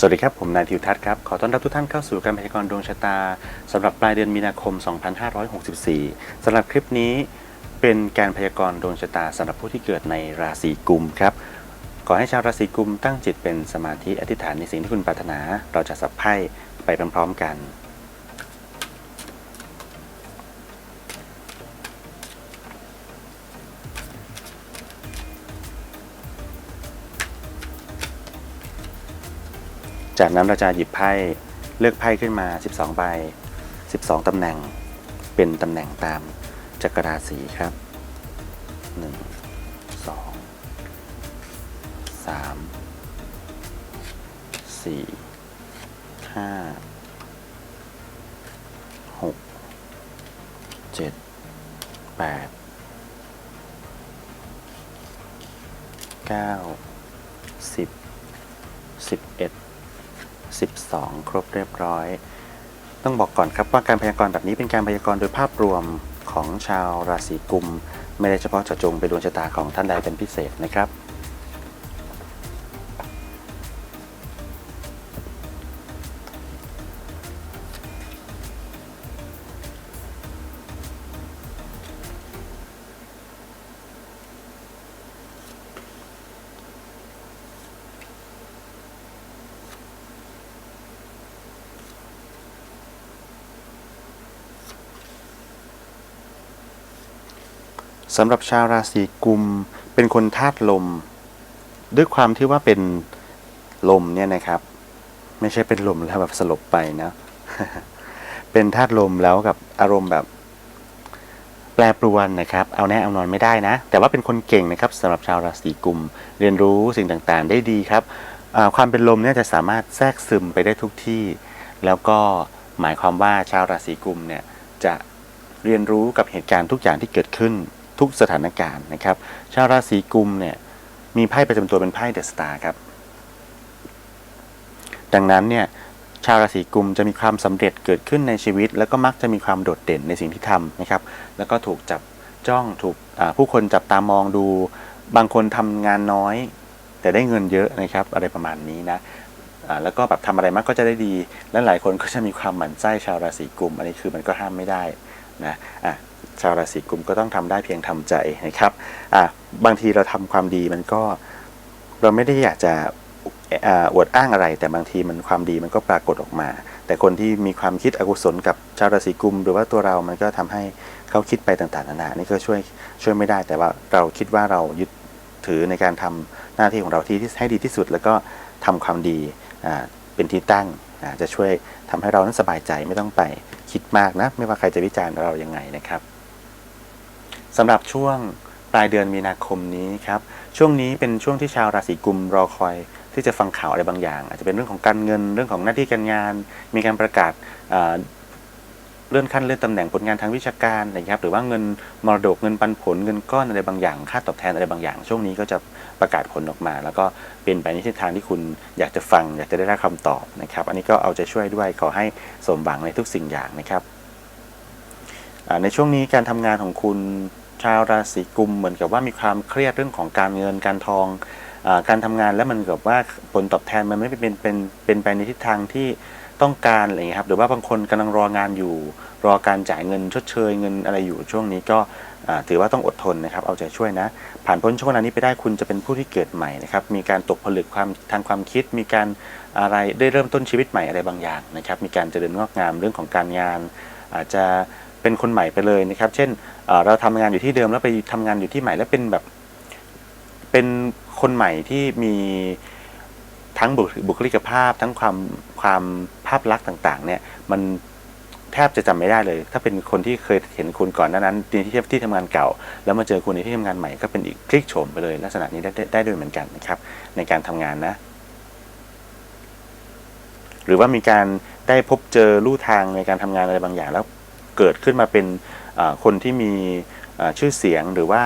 สวัสดีครับ ผมนายทิวทัศน์ครับ ขอต้อนรับทุกท่านเข้าสู่การพยากรณ์ดวงชะตาสำหรับปลายเดือนมีนาคม 2564 สำหรับคลิปนี้เป็นการพยากรณ์ดวงชะตาสำหรับผู้ที่เกิดในราศีกุมครับขอให้ชาวราศีกุมตั้งจิตเป็นสมาธิอธิษฐานในสิ่งที่คุณปรารถนา เราจะสับไพ่ไปพร้อมๆกัน จากนั้นเราจะหยิบไพ่เลือกไพ่ขึ้นมา 12 ใบ 12 ตำแหน่ง เป็นตำแหน่งตามจักรราศีครับ 1 2 3 4 5 6 7 8 9 10 11 12 ครบเรียบร้อย ต้องบอกก่อนครับว่าการพยากรณ์แบบนี้เป็นการพยากรณ์โดยภาพรวมของชาวราศีกุม ไม่ได้เฉพาะเจาะจงไปดวงชะตาของท่านใดเป็นพิเศษนะครับ สำหรับชาวราศีกุมเป็นคนธาตุลม ด้วยความที่ว่าเป็นลมเนี่ยนะครับ ไม่ใช่เป็นลมแล้วแบบสลบไปนะ เป็นธาตุลมแล้วกับอารมณ์แบบ แปรปรวนนะครับ เอาแน่เอานอนไม่ได้นะ แต่ว่าเป็นคนเก่งนะครับสำหรับชาวราศีกุม เรียนรู้สิ่งต่างๆ ได้ดีครับความเป็นลมเนี่ยจะสามารถแทรกซึมไปได้ทุกที่ แล้วก็หมายความว่าชาวราศีกุมเนี่ยจะเรียนรู้กับเหตุการณ์ทุกอย่างที่เกิดขึ้น ทุกสถานการณ์นะครับ ชาวราศีกุมเนี่ยมีไพ่ประจำตัวเป็นไพ่เดอะสตาร์ครับ ดังนั้นเนี่ยชาวราศีกุมจะมีความสำเร็จเกิดขึ้นในชีวิต แล้วก็มักจะมีความโดดเด่นในสิ่งที่ทำนะครับ แล้วก็ถูกจับจ้องถูกผู้คนจับตามองดู บางคนทำงานน้อย แต่ได้เงินเยอะนะครับ อะไรประมาณนี้นะแล้วก็แบบทำอะไรมากก็จะได้ดี และหลายคนก็จะมีความหมั่นไส้ชาวราศีกุมอันนี้คือมันก็ห้ามไม่ได้นะอะ ชาวราศีกุมก็ต้องทำได้เพียงทำใจนะครับอะบางทีเราทำความดีมันก็เราไม่ได้อยากจะอวดอ้างอะไร แต่บางทีมันความดีมันก็ปรากฏออกมา แต่คนที่มีความคิดอกุศลกับชาวราศีกุม หรือว่าตัวเรามันก็ทำให้เขาคิดไปต่างๆนานานี่ก็ช่วยช่วยไม่ได้แต่ว่าเราคิดว่าเรายึดถือในการทำหน้าที่ของเราที่ให้ดีที่สุด แล้วก็ทำความดีเป็นที่ตั้งจะช่วยทำให้เรานั้นสบายใจไม่ต้องไปคิดมากนะ ไม่ว่าใครจะวิจารณ์เรายังไงนะครับ สำหรับช่วงปลายเดือนมีนาคมนี้ครับ ช่วงนี้เป็นช่วงที่ชาวราศีกุมรอคอยที่จะฟังข่าวอะไรบางอย่าง อาจจะเป็นเรื่องของการเงินเรื่องของหน้าที่การงาน มีการประกาศเลื่อนขั้นเลื่อนตำแหน่งผลงานทางวิชาการนะครับหรือว่าเงินมรดกเงินปันผลเงินก้อนอะไรบางอย่าง ค่าตอบแทนอะไรบางอย่าง ช่วงนี้ก็จะประกาศผลออกมา แล้วก็เป็นไปในทิศทางที่คุณอยากจะฟัง อยากจะได้รับคำตอบนะครับ อันนี้ก็เอาใจช่วยด้วยขอให้สมหวังในทุกสิ่งอย่างนะครับในช่วงนี้การทำงานของคุณ ชาวราศีกุมเหมือนกับว่ามีความเครียดเรื่องของการเงินการทองอการทำงานแล้วมันกับว่าผลตอบแทนมันไม่เป็นเป็นเป็นไปในทิศทางที่ต้องการอะไรอย่างเงี้ยครับหรือว่าบางคนกำลังรองานอยู่ รอการจ่ายเงินชดเชยเงินอะไรอยู่ช่วงนี้ก็ถือว่าต้องอดทนนะครับ เอาใจช่วยนะ ผ่านพ้นช่วงเวลานี้ไปได้คุณจะเป็นผู้ที่เกิดใหม่นะครับ มีการตกผลึกความทางความคิด มีการอะไรได้เริ่มต้นชีวิตใหม่อะไรบางอย่างนะครับ มีการเจริญงอกงามเรื่องของการงาน อาจจะ เป็นคนใหม่ไปเลยนะครับ เช่นเราทำงานอยู่ที่เดิมแล้วไปทำงานอยู่ที่ใหม่แล้วเป็นแบบ เป็นคนใหม่ที่มีทั้งบุคบุคลิกภาพ ทั้งความความภาพลักษณ์ต่าง ๆ เนี่ย มันแทบจะจำไม่ได้เลย ถ้าเป็นคนที่เคยเห็นคุณก่อนนั้นที่ที่ที่ทำงานเก่า แล้วมาเจอคุณในที่ทำงานใหม่ก็เป็นอีกพลิกโฉมไปเลย ลักษณะนี้ได้ได้ได้ด้วยเหมือนกันนะครับ ในการทำงานนะ หรือว่ามีการได้พบเจอลู่ทางในการทำงานอะไรบางอย่างแล้ว เกิดขึ้นมาเป็นคนที่มีชื่อเสียงหรือว่า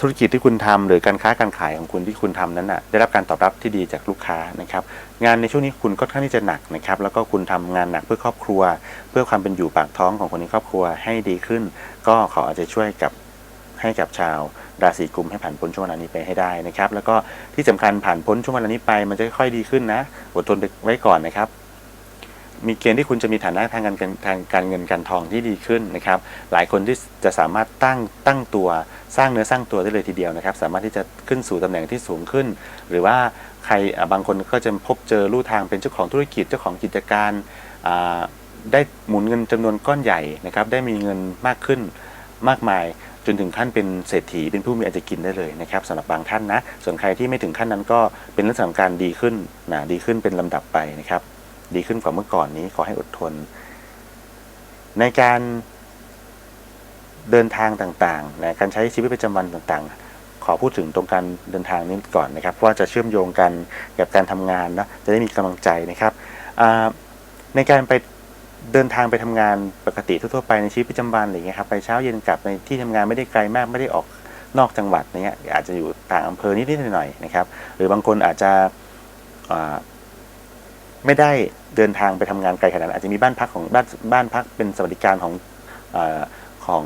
ธุรกิจที่คุณทำหรือการค้าการขายของคุณที่คุณทำนั้นน่ะได้รับการตอบรับที่ดีจากลูกค้านะครับงานในช่วงนี้คุณก็ค่อนข้างที่จะหนักนะครับแล้วก็คุณทำงานหนักเพื่อครอบครัว เพื่อความเป็นอยู่ปากท้องของคนในครอบครัวให้ดีขึ้น ก็ขออาจจะช่วยกับให้กับชาวราศีกุมให้ผ่านพ้นช่วงเวลานี้ไปให้ได้นะครับแล้วก็ที่สำคัญผ่านพ้นช่วงเวลานี้ไปมันจะค่อยดีขึ้นนะอดทนไว้ก่อนนะครับ มีเกณฑ์ที่คุณจะมีฐานะทางการเงินทางการเงินการทองที่ดีขึ้นนะครับ หลายคนที่จะสามารถตั้งตั้งตัวสร้างเนื้อสร้างตัวได้เลยทีเดียวนะครับ สามารถที่จะขึ้นสู่ตำแหน่งที่สูงขึ้น หรือว่าใครบางคนก็จะพบเจอลู่ทางเป็นเจ้าของธุรกิจเจ้าของกิจการได้หมุนเงินจำนวนก้อนใหญ่นะครับ ได้มีเงินมากขึ้นมากมายจนถึงขั้นเป็นเศรษฐีเป็นผู้มีอันจะกินได้เลยนะครับสำหรับบางท่านนะ ส่วนใครที่ไม่ถึงขั้นนั้นก็เป็นเรื่องของการดีขึ้นนะดีขึ้นเป็นลำดับไปนะครับ ดีขึ้นกว่าเมื่อก่อนนี้ขอให้อดทน ในการเดินทางต่างๆนะการใช้ชีวิตประจำวันต่างๆ ขอพูดถึงตรงการเดินทางนี้ก่อนนะครับเพราะว่าจะเชื่อมโยงกันกับการทำงานนะจะได้มีกำลังใจนะครับในการไปเดินทางไปทำงานปกติทั่วๆไปในชีวิตประจำวันอะไรเงี้ยครับไปเช้าเย็นกลับในที่ทำงานไม่ได้ไกลมากไม่ได้ออกนอกจังหวัดเนี้ยอาจจะอยู่ต่างอำเภอนิดๆหน่อยๆนะครับ หรือบางคนอาจจะ ไม่ได้เดินทางไปทำงานไกลขนาดนั้นอาจจะมีบ้านพักของบ้านบ้านพักเป็นสวัสดิการของอของ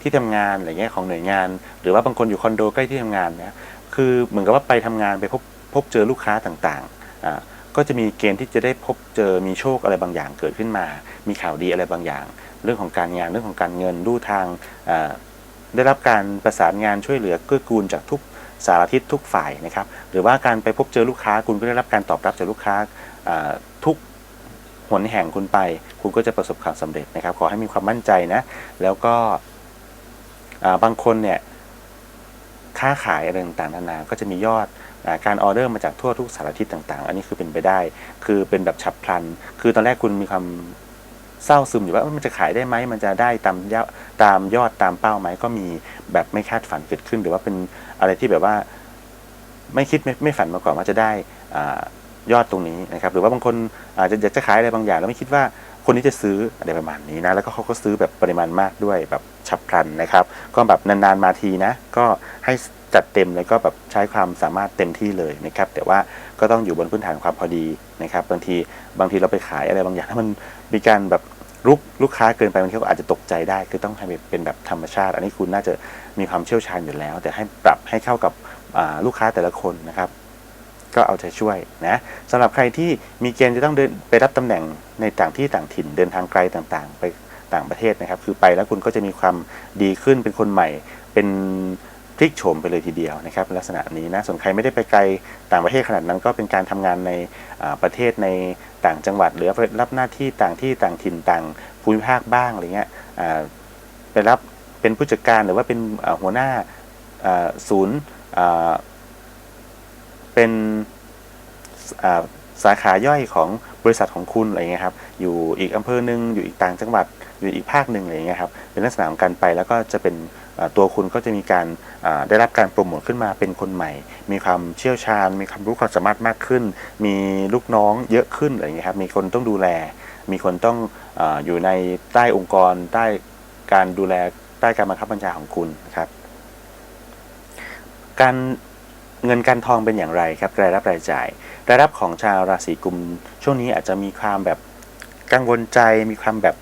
ที่ทำงานอะไรเงี้ยของหน่วยงาน หรือว่าบางคนอยู่คอนโดใกล้ที่ทำงานเนี่ยคือเหมือนกับว่าไปทำงานไปพบพบเจอลูกค้าต่างๆอ่าก็จะมีเกณฑ์ที่จะได้พบเจอมีโชคอะไรบางอย่างเกิดขึ้นมา มีข่าวดีอะไรบางอย่าง เรื่องของการงานเรื่องของการเงินดูทางได้รับการประสานงานช่วยเหลือเกื้อกูลจากทุกสารทิศทุกฝ่ายนะครับหรือว่าการไปพบเจอลูกค้าคุณก็ได้รับการตอบรับจากลูกค้า ทุกหนแห่งคุณไป คุณก็จะประสบความสำเร็จนะครับ ขอให้มีความมั่นใจนะ แล้วก็บางคนเนี่ยค้าขายอะไรต่างๆนานาก็จะมียอดอการออเดอร์มาจากทั่วทุกสารทิศต่าง ๆ อันนี้คือเป็นไปได้ คือเป็นแบบฉับพลัน คือตอนแรกคุณมีความเศร้าซึมอยู่ว่ามันจะขายได้ไหมมันจะได้ตามยอดตามยอดตามเป้าไหมก็มีแบบไม่คาดฝันเกิดขึ้น หรือว่าเป็นอะไรที่แบบว่า ไม่คิดไม่ไม่ฝันมาก่อนว่าจะได้อ่า ยอดตรงนี้นะครับหรือว่าบางคนอาจจะอยากจะขายอะไรบางอย่าง แล้วไม่คิดว่าคนนี้จะซื้ออะไรประมาณนี้นะแล้วก็เขาก็ซื้อแบบปริมาณมากด้วยแบบฉับพลันนะครับ ก็แบบนานๆมาทีนะ ก็ให้จัดเต็มแล้วก็แบบใช้ความสามารถเต็มที่เลยนะครับแต่ว่าก็ต้องอยู่บนพื้นฐานความพอดีนะครับบางทีบางทีเราไปขายอะไรบางอย่างถ้ามันมีการแบบลุกลูกค้าเกินไปบางทีก็อาจจะตกใจได้ คือต้องให้เป็นแบบธรรมชาติ อันนี้คุณน่าจะมีความเชี่ยวชาญอยู่แล้ว แต่ให้ปรับให้เข้ากับลูกค้าแต่ละคนนะครับ ก็เอาใจช่วยนะสำหรับใครที่มีเกณฑ์จะต้องเดินไปรับตำแหน่งในต่างที่ต่างถิ่นเดินทางไกลต่างๆ ไปต่างประเทศนะครับ คือไปแล้วคุณก็จะมีความดีขึ้นเป็นคนใหม่ เป็นพลิกโฉมไปเลยทีเดียวนะครับ ลักษณะนี้นะส่วนใครไม่ได้ไปไกลต่างประเทศขนาดนั้น ก็เป็นการทำงานในประเทศในต่างจังหวัด หรือรับหน้าที่ต่างที่ต่างถิ่นต่างภูมิภาคบ้างอะไรเงี้ยไปรับเป็นผู้จัดการหรือว่าเป็นหัวหน้าศูนย์ เป็นสาขาย่อยของบริษัทของคุณอะไรเงี้ยครับ อยู่อีกอำเภอหนึ่งอยู่อีกต่างจังหวัด อยู่อีกภาคหนึ่งอะไรเงี้ยครับ เป็นลักษณะของการไปแล้วก็จะเป็นตัวคุณก็จะมีการได้รับการโปรโมทขึ้นมาเป็นคนใหม่ มีความเชี่ยวชาญ มีความรู้ความสามารถมากขึ้น มีลูกน้องเยอะขึ้นอะไรเงี้ยครับ มีคนต้องดูแล มีคนต้องออยู่ในใต้องค์กรใต้การดูแลใต้การบังคับบัญชาของคุณนะครับ การ เงินการทองเป็นอย่างไรครับรายรับรายจ่าย รายรับของชาวราศีกุม ช่วงนี้อาจจะมีความแบบกังวลใจมีความแบบ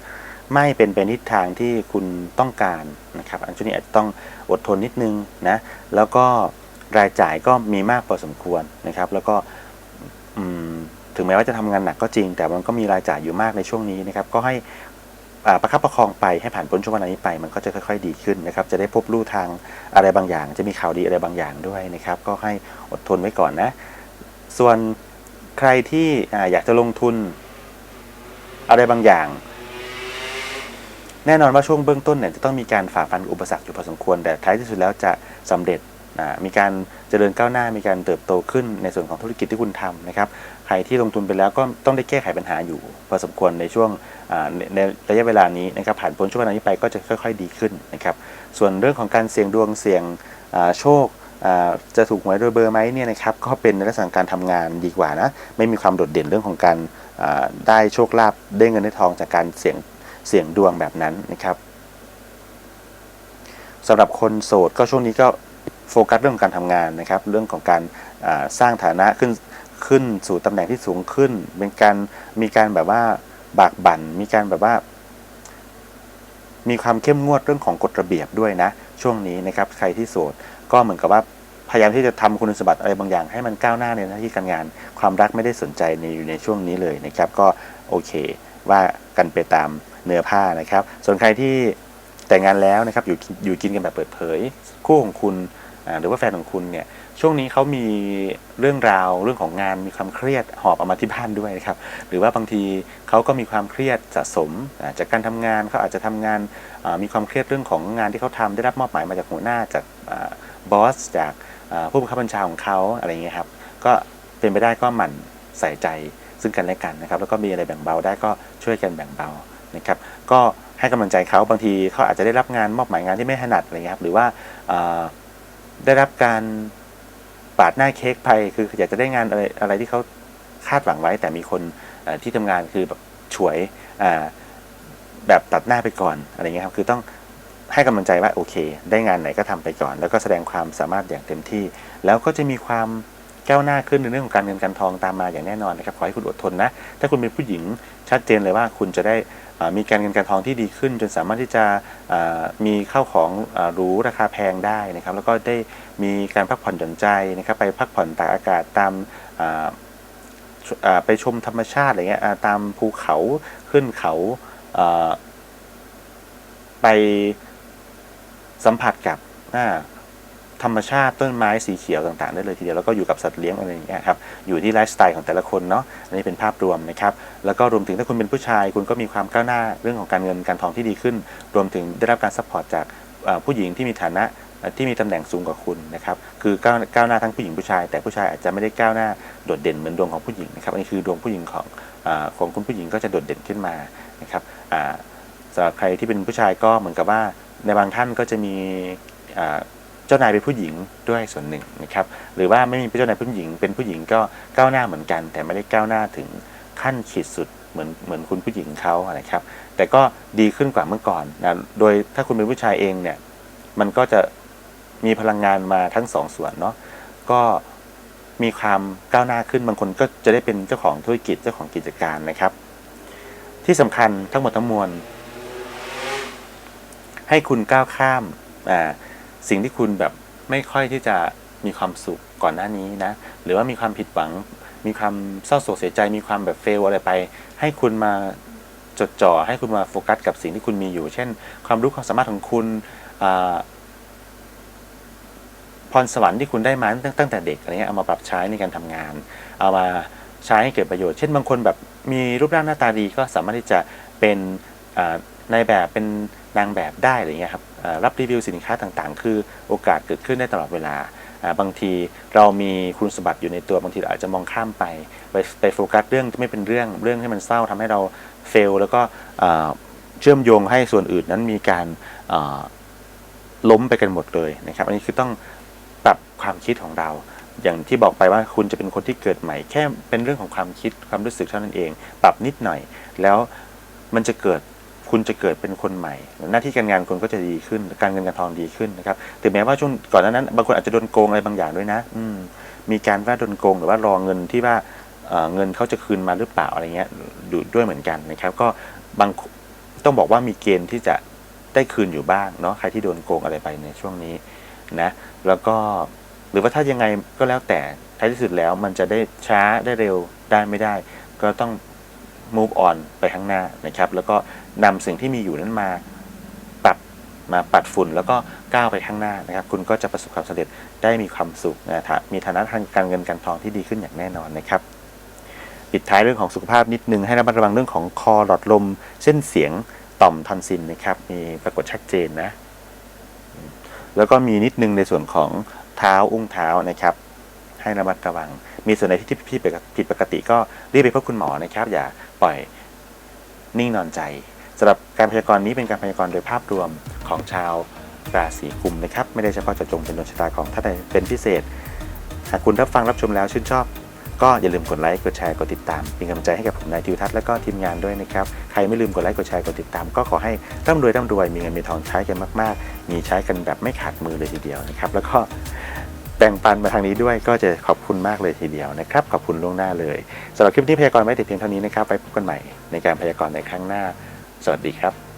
ไม่เป็นไปนทิศทางที่คุณต้องการนะครับ อันช่วงนี้อาจจะต้องอดทนนิดนึงนะแล้วก็รายจ่ายก็มีมากพอสมควรนะครับ แล้วก็ถึงแม้ว่าจะทำงานหนักก็จริง แต่มันก็มีรายจ่ายอยู่มากในช่วงนี้นะครับ ก็ให้ ประคับประคองไปให้ผ่านพ้นช่วงเวลานี้ไป มันก็จะค่อย ๆ ดีขึ้นนะครับจะได้พบลู่ทางอะไรบางอย่าง จะมีข่าวดีอะไรบางอย่างด้วยนะครับ ก็ให้อดทนไว้ก่อนนะ ส่วนใครที่ออยากจะลงทุนอะไรบางอย่างแน่นอนว่าช่วงเบื้องต้นเนี่ยจะต้องมีการฝ่าฟันอุปสรรคอยู่พอสมควร แต่ท้ายที่สุดแล้วจะสำเร็จ มีการเจริญก้าวหน้ามีการเติบโตขึ้นในส่วนของธุรกิจที่คุณทำนะครับใครที่ลงทุนไปแล้วก็ต้องได้แก้ไขปัญหาอยู่พอสมควรในช่วงในระยะเวลานี้นะครับผ่านพ้นช่วงเวลานี้ไปก็จะค่อย ๆ ดีขึ้นนะครับส่วนเรื่องของการเสี่ยงดวงเสี่ยงโชคจะถูกหวยโดยเบอร์ไหมเนี่ยนะครับก็เป็นในลักษณะการทำงานดีกว่านะไม่มีความโดดเด่นเรื่องของการได้โชคลาภได้เงินได้ทองจากการเสี่ยงเสี่ยงดวงแบบนั้นนะครับสำหรับคนโสดก็ช่วงนี้ก็ โฟกัสเรื่องของการทำงานนะครับ เรื่องของการสร้างฐานะขึ้นขึ้นสู่ตำแหน่งที่สูงขึ้น เป็นการมีการแบบว่าบากบั่น มีการแบบว่า มีความเข้มงวดเรื่องของกฎระเบียบด้วยนะ ช่วงนี้นะครับ ใครที่โสดก็เหมือนกับว่าพยายามที่จะทำคุณสมบัติอะไรบางอย่างให้มันก้าวหน้าในหน้าที่การงาน ความรักไม่ได้สนใจในอยู่ในช่วงนี้เลยนะครับ ก็โอเค ว่ากันไปตามเนื้อผ้านะครับ ส่วนใครที่แต่งงานแล้วนะครับอยู่อยู่กินกันแบบเปิดเผย คู่ของคุณ หรือว่าแฟนของคุณเนี่ยช่วงนี้เขามีเรื่องราวเรื่องของงานมีความเครียดหอบเอามาที่บ้านด้วยนะครับหรือว่าบางทีเขาก็มีความเครียดสะสมจากการทำงานเขาอาจจะทำงานมีความเครียดเรื่องของงานที่เขาทำได้รับมอบหมายมาจากหัวหน้าจากบอสจากผู้บังคับบัญชาของเขาอะไรเงี้ยครับก็เป็นไปได้ก็หมั่นใส่ใจซึ่งกันและกันนะครับแล้วก็มีอะไรแบ่งเบาได้ก็ช่วยกันแบ่งเบานะครับก็ให้กำลังใจเขาบางทีเขาอาจจะได้รับงานมอบหมายงานที่ไม่ถนัดอะไรเงี้ยครับหรือว่าอ่า ได้รับการปาดหน้าเค้กไปคืออยากจะได้งานอะไรอะไรที่เขาคาดหวังไว้ แต่มีคนที่ทำงานคือแบบฉวยอ่าแบบตัดหน้าไปก่อนอะไรเงี้ยครับคือต้องให้กำลังใจว่าโอเค ได้งานไหนก็ทำไปก่อน แล้วก็แสดงความสามารถอย่างเต็มที่ แล้วก็จะมีความก้าวหน้าขึ้นในเรื่องของการเงินการทองตามมาอย่างแน่นอนนะครับขอให้คุณอดทนนะ ถ้าคุณเป็นผู้หญิง ชัดเจนเลยว่าคุณจะได้มีการเงินการทองที่ดีขึ้น จนสามารถที่จะมีข้าวของหรูราคาแพงได้นะครับแล้วก็ได้มีการพักผ่อนหย่อนใจนะครับไปพักผ่อนตากอากาศตามไปชมธรรมชาติอะไรเงี้ยตามภูเขาขึ้นเขาไปสัมผัสกับ ธรรมชาติต้นไม้สีเขียวต่างๆได้เลยทีเดียวแล้วก็อยู่กับสัตว์เลี้ยงอะไรอย่างเงี้ยครับอยู่ที่ไลฟ์สไตล์ของแต่ละคนเนาะอันนี้เป็นภาพรวมนะครับแล้วก็รวมถึงถ้าคุณเป็นผู้ชาย คุณก็มีความก้าวหน้าเรื่องของการเงินการทองที่ดีขึ้น รวมถึงได้รับการซัพพอร์ตจากผู้หญิงที่มีฐานะที่มีตำแหน่งสูงกว่าคุณนะครับคือก้าวก้าวหน้าทั้งผู้หญิงผู้ชาย แต่ผู้ชายอาจจะไม่ได้ก้าวหน้าโดดเด่นเหมือนดวงของผู้หญิงนะครับอันนี้คือดวงผู้หญิงของอของคุณผู้หญิงก็จะโดดเด่นขึ้นมานะครับสำหรับใครที่เป็นผู้ชายก็เหมือนกับว่าในบางท่านก็จะมี เจ้านายเป็นผู้หญิงด้วยส่วนหนึ่งนะครับหรือว่าไม่มีเจ้านายผู้หญิง เป็นผู้หญิงก็ก้าวหน้าเหมือนกัน แต่ไม่ได้ก้าวหน้าถึงขั้นขีดสุดเหมือนเหมือนคุณผู้หญิงเขานะครับ แต่ก็ดีขึ้นกว่าเมื่อก่อนนะโดยถ้าคุณเป็นผู้ชายเองเนี่ยมันก็จะมีพลังงานมาทั้งสองส่วนเนาะก็มีความก้าวหน้าขึ้นบางคนก็จะได้เป็นเจ้าของธุรกิจเจ้าของกิจการนะครับ ที่สำคัญทั้งหมดทั้งมวล ให้คุณก้าวข้ามอ่า สิ่งที่คุณแบบไม่ค่อยที่จะมีความสุขก่อนหน้านี้นะ หรือว่ามีความผิดหวัง มีความเศร้าโศกเสียใจ มีความแบบเฟลอะไรไป ให้คุณมาจดจ่อ ให้คุณมาโฟกัสกับสิ่งที่คุณมีอยู่ เช่น ความรู้ความสามารถของคุณพรสวรรค์ที่คุณได้มาตั้งแต่เด็กอะไรเงี้ยเอามาปรับใช้ในการทำงาน เอามาใช้ให้เกิดประโยชน์ เช่นบางคนแบบมีรูปร่างหน้าตาดีก็สามารถที่จะเป็นอ่าในแบบเป็นนางแบบได้อะไรเงี้ยครับ รับรีวิวสินค้าต่างๆ คือโอกาสเกิดขึ้นได้ตลอดเวลา บางทีเรามีคุณสมบัติอยู่ในตัวบางทีเราอาจจะมองข้ามไป ไปไปโฟกัสเรื่องที่ไม่เป็นเรื่องเรื่องที่มันเศร้าทำให้เราเฟลแล้วก็เชื่อมโยงให้ส่วนอื่นนั้นมีการล้มไปกันหมดเลยนะครับอันนี้คือต้องปรับความคิดของเรา อย่างที่บอกไปว่าคุณจะเป็นคนที่เกิดใหม่ แค่เป็นเรื่องของความคิดความรู้สึกเท่านั้นเอง ปรับนิดหน่อย แล้วมันจะเกิด คุณจะเกิดเป็นคนใหม่ หน้าที่การงานคุณก็จะดีขึ้น การเงินการทองดีขึ้นนะครับถึงแม้ว่าช่วงก่อนหน้านั้นบางคนอาจจะโดนโกงอะไรบางอย่างด้วยนะ อืมมีการว่าโดนโกงหรือว่ารอเงินที่ว่าเเงินเขาจะคืนมาหรือเปล่าอะไรเงี้ยดูด้วยเหมือนกันนะครับ ก็บางต้องบอกว่ามีเกณฑ์ที่จะได้คืนอยู่บ้างเนาะใครที่โดนโกงอะไรไปในช่วงนี้นะแล้วก็หรือว่าถ้ายังไงก็แล้วแต่ท้ายที่สุดแล้วมันจะได้ช้าได้เร็วได้ไม่ได้ ก็ต้อง move on ไปข้างหน้านะครับ แล้วก็ นำสิ่งที่มีอยู่นั้นมาปรับมาปัดฝุ่นแล้วก็ก้าวไปข้างหน้านะครับ คุณก็จะประสบความสำเร็จได้มีความสุขนะถ้ามีฐานะทางการเงินการทองที่ดีขึ้นอย่างแน่นอนนะครับปิดท้ายเรื่องของสุขภาพนิดนึงให้ระมัดระวังเรื่องของคอหลอดลม เส้นเสียงต่อมทอนซิลนะครับมีปรากฏชัดเจนนะ แล้วก็มีนิดนึงในส่วนของเท้าอุ้งเท้านะครับ ให้ระมัดระวัง มีส่วนไหนที่ผิดปกติก็รีบไปพบคุณหมอนะครับ อย่าปล่อยนิ่งนอนใจ สำหรับการพยากรณ์นี้เป็นการพยากรณ์โดยภาพรวมของชาวราศีกุมนะครับ ไม่ได้เฉพาะเจาะจงเป็นดวงชะตาของท่านใดเป็นพิเศษ หากคุณรับฟังรับชมแล้วชื่นชอบ ก็อย่าลืมกดไลค์กดแชร์กดติดตาม เป็นกำลังใจให้กับผมนายทิวทัศน์และก็ทีมงานด้วยนะครับ ใครไม่ลืมกดไลค์กดแชร์กดติดตาม ก็ขอให้ร่ำรวยร่ำรวย มีเงินมีทองใช้กันมาก ๆ มีใช้กันแบบไม่ขาดมือเลยทีเดียวนะครับ แล้วก็แบ่งปันมาทางนี้ด้วยก็จะขอบคุณมากเลยทีเดียวนะครับ ขอบคุณล่วงหน้าเลยสำหรับคลิปนี้พยากรณ์ไว้แต่เพียงเท่านี้นะครับไปพบกันใหม่ในการพยากรณ์ในครั้งหน้า สวัสดีครับ